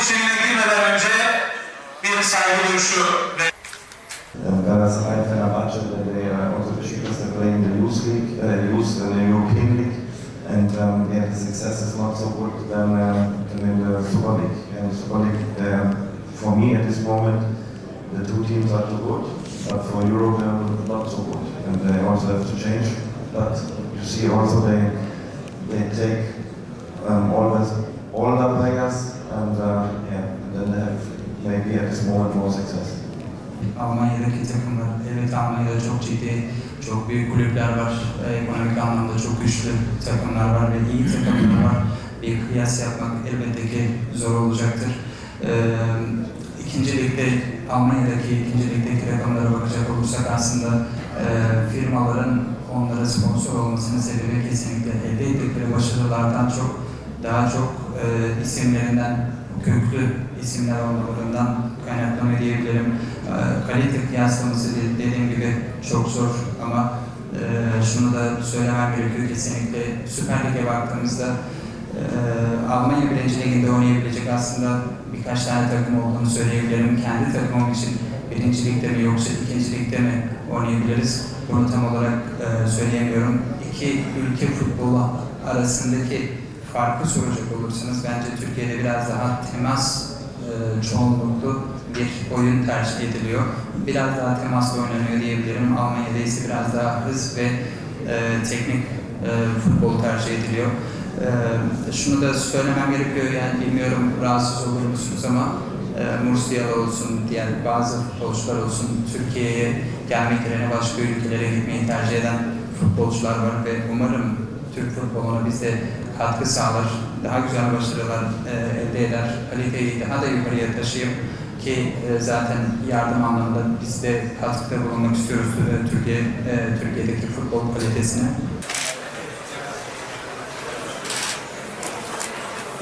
içeriğine girmeden önce bir saygı duruşu ve Galatasaray, they are are playing in the youth league, uh, youth the European league, and um, yeah, the success is not so good than, uh, than in the Super League. And the Super League, for me at this moment, the two teams are too good, but for Europe they're not so good, and they also have to change. But you see also they they take um, always older players, this moment more success. Almanya'daki takımlar, evet Almanya'da çok ciddi, çok büyük kulüpler var. Ee, Ekonomik anlamda çok güçlü takımlar var ve iyi takımlar var. Bir kıyas yapmak elbette ki zor olacaktır. Ee, ikinci Almanya'daki ikinci ligdeki rakamlara bakacak olursak aslında e, firmaların onlara sponsor olmasının sebebi kesinlikle elde ettikleri başarılardan çok daha çok e, isimlerinden köklü isimler olmalarından kaynaklanıyor diyebilirim. E, kalite kıyaslaması de- dediğim gibi çok zor ama e, şunu da söylemem gerekiyor kesinlikle Süper Lig'e baktığımızda e, Almanya birinci liginde oynayabilecek aslında birkaç tane takım olduğunu söyleyebilirim. Kendi takımım için birinci ligde mi yoksa ikinci ligde mi oynayabiliriz? Bunu tam olarak e, söyleyemiyorum. İki ülke futbolu arasındaki farkı soracak olursanız bence Türkiye'de biraz daha temas e, çoğunluklu bir oyun tercih ediliyor. Biraz daha temaslı oynanıyor diyebilirim. Almanya'da ise biraz daha hız ve e, teknik e, futbol tercih ediliyor. E, şunu da söylemem gerekiyor yani bilmiyorum rahatsız olur musunuz ama e, Mursiyalı olsun, diğer bazı futbolcular olsun Türkiye'ye gelmek yerine başka ülkelere gitmeyi tercih eden futbolcular var ve umarım Türk futboluna biz de katkı sağlar, daha güzel başarılar e, elde eder, kaliteyi daha da yukarıya taşıyıp ki e, zaten yardım anlamında biz de katkıda bulunmak istiyoruz e, Türkiye e, Türkiye'deki futbol kalitesine.